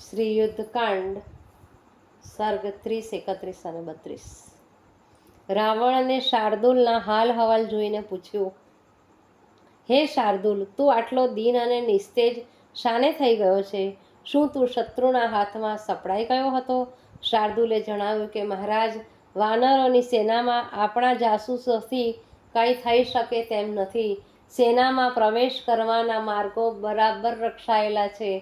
શ્રી યુદ્ધકાંડ સર્ગ ત્રીસ એકત્રીસ અને બત્રીસ. રાવણ અને શાર્દુલના હાલ હવાલ જોઈને પૂછ્યું, હે શાર્દુલ, તું આટલો દિન અને નિસ્તેજ શાને થઈ ગયો છે? શું તું શત્રુના હાથમાં સપડાઈ ગયો હતો? શાર્દુલે જણાવ્યું કે, મહારાજ, વાનરોની સેનામાં આપણા જાસૂસોથી કંઈ થઈ શકે તેમ નથી. સેનામાં પ્રવેશ કરવાના માર્ગો બરાબર રક્ષાયેલા છે.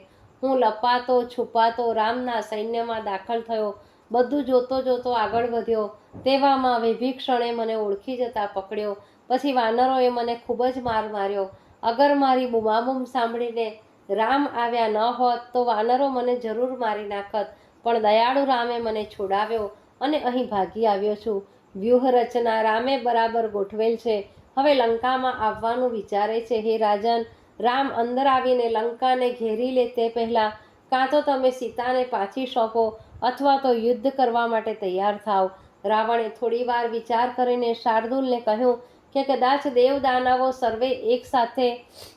હું લપાતો, છુપાતો, રામના સૈન્યમાં દાખલ થયો, બધું જોતો જોતો આગળ વધ્યો. તેવામાં વિભીક્ષણે મને ઓળખી જતા પકડ્યો. પછી વાનરોએ મને ખૂબ જ માર માર્યો. અગર મારી બુમાબુમ સાંભળીને રામ આવ્યા ન હોત તો વાનરો મને જરૂર મારી નાખત, પણ દયાળુ રામે મને છોડાવ્યો અને અહીં ભાગી આવ્યો છું. વ્યૂહરચના રામે બરાબર ગોઠવેલ છે. હવે લંકામાં આવવાનું વિચારે છે. હે રાજન રામ અંદર આવીને લંકાને ઘેરી લે તે પહેલાં કાં તો તમે સીતાને પાછી સોંપો અથવા તો યુદ્ધ કરવા માટે તૈયાર થાવ. રાવણે થોડીવાર વિચાર કરીને શાર્દુલને કહ્યું કે કદાચ દેવ દાનવો સર્વે એકસાથે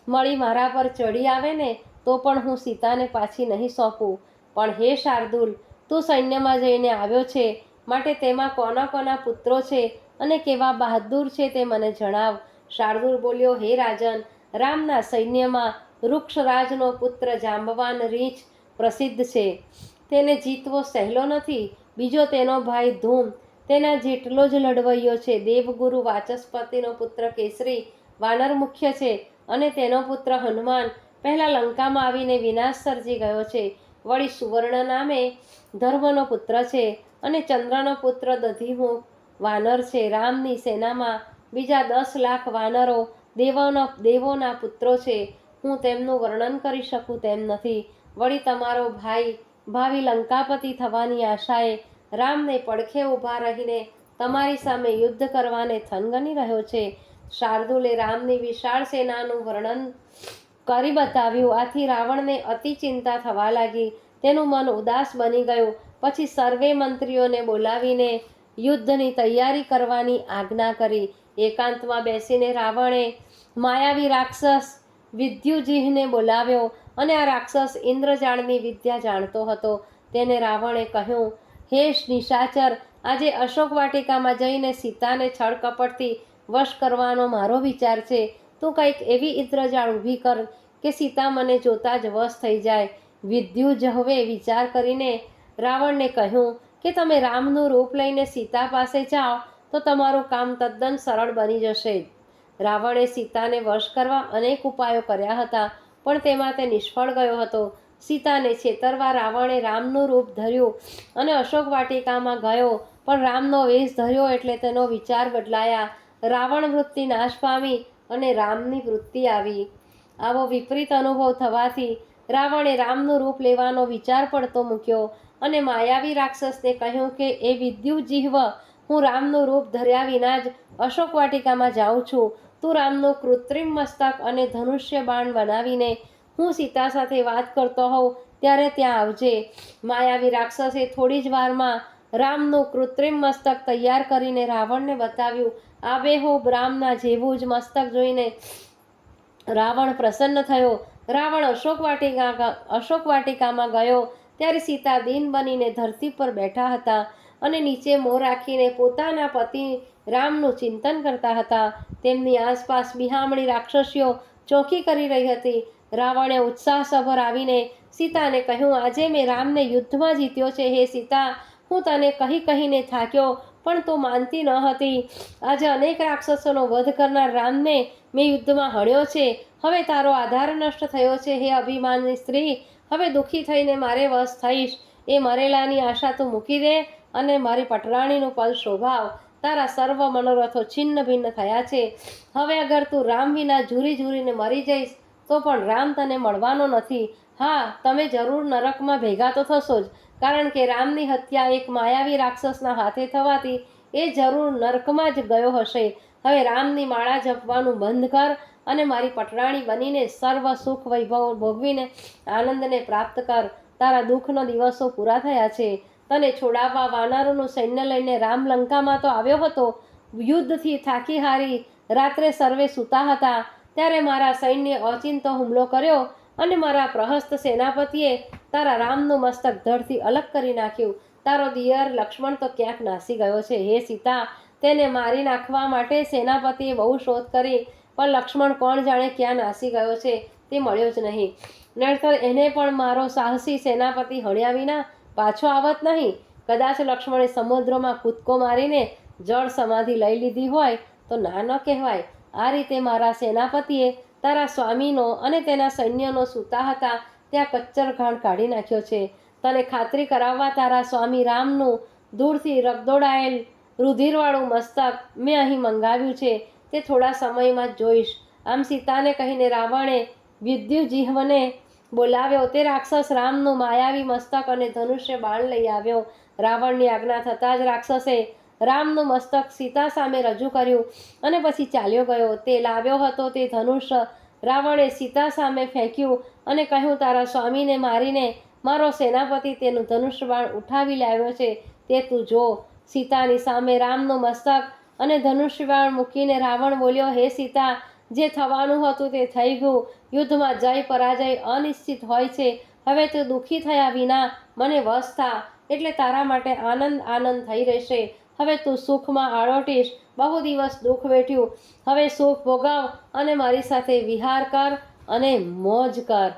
મળી મારા પર ચડી આવે ને, તો પણ હું સીતાને પાછી નહીં સોંપું. પણ હે શાર્દુલ, તું સૈન્યમાં જઈને આવ્યો છે, માટે તેમાં કોના કોના પુત્રો છે અને કેવા બહાદુર છે તે મને જણાવ. શાર્દુલ બોલ્યો, હે રાજન રામના સૈન્યમાં વૃક્ષરાજનો પુત્ર જાંબવાન રીંછ પ્રસિદ્ધ છે. તેને જીતવો સહેલો નથી, બીજો તેનો ભાઈ ધૂમ. તેના જેટલો જ લડવૈયો છે, દેવગુરુ વાચસ્પતિનો પુત્ર કેસરી વાનર મુખ્ય છે અને તેનો પુત્ર હનુમાન. પહેલાં લંકામાં આવીને વિનાશ સર્જી ગયો છે. વળી સુવર્ણ નામે ધર્મનો પુત્ર છે અને ચંદ્રનો પુત્ર દધીમુખ વાનર છે. રામની સેનામાં બીજા દસ લાખ વાનરો દેવોના દેવોના પુત્રો છે. હું તેમનું વર્ણન કરી શકું તેમ નથી. વળી તમારો ભાઈ ભાવિ લંકાપતિ થવાની આશાએ રામને પડખે ઊભા રહીને તમારી સામે યુદ્ધ કરવાને થનગની રહ્યો છે. શાર્દુલે રામની વિશાળ સેનાનું વર્ણન કરી બતાવ્યું. આથી રાવણને અતિ ચિંતા થવા લાગી. તેનું મન ઉદાસ બની ગયું. પછી સર્વે મંત્રીઓને બોલાવીને યુદ્ધની તૈયારી કરવાની આજ્ઞા કરી. એકાંતમાં બેસીને રાવણે માયાવી રાક્ષસ વિદ્યુજીહને બોલાવ્યો અને આ રાક્ષસ ઇન્દ્રજાળની વિદ્યા જાણતો હતો. તેને રાવણે કહ્યું, હે નિશાચર, આજે અશોક વાટિકામાં જઈને સીતાને છળ કપટથી વશ કરવાનો મારો વિચાર છે. તું કંઈક એવી ઇન્દ્રજાળ ઊભી કર કે સીતા મને જોતા જ વશ થઈ જાય. વિદ્યુ જહવે વિચાર કરીને રાવણને કહ્યું, કે તમે રામનું રૂપ લઈને સીતા પાસે જાઓ તો તમારું કામ તદ્દન સરળ બની જશે. રાવણે સીતાને વશ કરવા અનેક ઉપાયો કર્યા હતા, પણ તેમાં તે નિષ્ફળ ગયો હતો. સીતાને છેતરવા રાવણે રામનું રૂપ ધર્યું અને અશોક વાટિકામાં ગયો, પણ રામનો વેશ ધર્યો એટલે તેનો વિચાર બદલાયા. રાવણ વૃત્તિ નાશ પામી અને રામની વૃત્તિ આવી. આવો વિપરીત અનુભવ થવાથી રાવણે રામનું રૂપ લેવાનો વિચાર પડતો મૂક્યો અને માયાવી રાક્ષસને કહ્યું કે, એ વિદ્યુ જીહવ હું રામનું રૂપ ધર્યા વિના જ અશોક વાટિકામાં જાઉં છું. તું રામનું કૃત્રિમ મસ્તક અને ધનુષ્ય બાણ બનાવીને હું સીતા સાથે વાત કરતો હોઉં ત્યારે ત્યાં આવજે. માયાવી રાક્ષસે થોડી જ વારમાં રામનું કૃત્રિમ મસ્તક તૈયાર કરીને રાવણને બતાવ્યું. આબેહૂબ રામના જેવું જ મસ્તક જોઈને રાવણ પ્રસન્ન થયો. રાવણ અશોક વાટિકા, અશોક વાટિકામાં ગયો. ત્યારે સીતા દીન બનીને ધરતી પર બેઠા હતા. અને નીચે મોં રાખીને પોતાના પતિ રામનું ચિંતન કરતા હતા. તેમની આસપાસ બિહામણી રાક્ષસીઓ ચોકી કરી રહી હતી. રાવણે ઉત્સાહસભર આવીને સીતાને કહ્યું, આજે મેં રામને યુદ્ધમાં જીત્યો છે. હે સીતા, હું તને કહી કહીને થાક્યો, પણ તો માનતી ન હતી. આજે અનેક રાક્ષસોનો વધ કરનાર રામને મેં યુદ્ધમાં હણ્યો છે. હવે તારો આધાર નષ્ટ થયો છે. હે અભિમાનની સ્ત્રી, હવે દુઃખી થઈને મારે વશ થઈશ. એ મરેલાની આશા તું મૂકી દે. અને મારી પટરાણીનું પલ શોભાવ તારા સર્વ મનોરથો છિન્ન ભિન્ન થયા છે. હવે અગર તું રામ વિના ઝૂરી ઝૂરીને મરી જઈશ, તો પણ રામ તને મળવાનો નથી. હા, તમે જરૂર નરકમાં ભેગા તો થશો જ, કારણ કે રામની હત્યા એક માયાવી રાક્ષસના હાથે થવાથી એ જરૂર નરકમાં જ ગયો હશે. હવે રામની માળા જપવાનું બંધ કર અને મારી પટરાણી બનીને સર્વ સુખ વૈભવ ભોગવીને આનંદને પ્રાપ્ત કર. તારા દુઃખનો દિવસો પૂરા થયા છે. તને છોડાવવા વાનરોનું સૈન્ય લઈને રામ લંકામાં તો આવ્યો હતો. યુદ્ધથી થાકી હારી રાત્રે સર્વે સૂતા હતા. ત્યારે મારા સૈન્ય અચિંતો હુમલો કર્યો અને મારા પ્રહસ્ત સેનાપતિએ તારા રામનું મસ્તક ધડથી અલગ કરી નાખ્યું. તારો દિયર લક્ષ્મણ તો ક્યાંક નાસી ગયો છે. હે સીતા, તેને મારી નાખવા માટે સેનાપતિએ બહુ શોધ કરી, પણ લક્ષ્મણ કોણ જાણે ક્યાં નાસી ગયો છે તે મળ્યો જ નહીં. નડતર એને પણ મારો સાહસી સેનાપતિ હણ્યા વિના પાછો આવત નહીં. કદાચ લક્ષ્મણે સમુદ્રમાં કૂદકો મારીને જળ સમાધિ લઈ લીધી હોય તો ના ન કહેવાય. આ રીતે મારા સેનાપતિએ તારા સ્વામીનો અને તેના સૈન્યનો સૂતા હતા ત્યાં કચ્ચર ઘાણ કાઢી નાખ્યો છે. તને ખાતરી કરાવવા તારા સ્વામી રામનું દૂરથી રગદોડાયેલ રુધિરવાળું મસ્તક મેં અહીં મંગાવ્યું છે. તે થોડા સમયમાં જ જોઈશ. આમ સીતાને કહીને રાવણે વિદ્યુજીહવને બોલાવ્યો. તે રાક્ષસ રામનું માયાવી મસ્તક અને ધનુષ્ય બાણ લઈ આવ્યો. રાવણની આજ્ઞા થતાં જ રાક્ષસે રામનું મસ્તક સીતા સામે રજૂ કર્યું અને પછી ચાલ્યો ગયો. તે લાવ્યો હતો તે ધનુષ્ય. રાવણે સીતા સામે ફેંક્યું અને કહ્યું, તારા સ્વામીને મારીને મારો સેનાપતિ તેનું ધનુષ્ય બાણ ઉઠાવી લાવ્યો છે. તે તું જો. સીતાની સામે રામનું મસ્તક અને ધનુષ્ય બાણ મૂકીને રાવણ બોલ્યો, હે સીતા જે થવાનું હતું તે થઈ ગયું. યુદ્ધમાં જય, પરાજય અનિશ્ચિત હોય છે. હવે તું દુઃખી થયા વિના મને વસતા. એટલે તારા માટે આનંદ આનંદ થઈ રહેશે. હવે તું સુખમાં આળોટીશ. બહુ દિવસ દુઃખ વેઠ્યું. હવે સુખ ભોગાવ અને મારી સાથે વિહાર કર અને મોજ કર.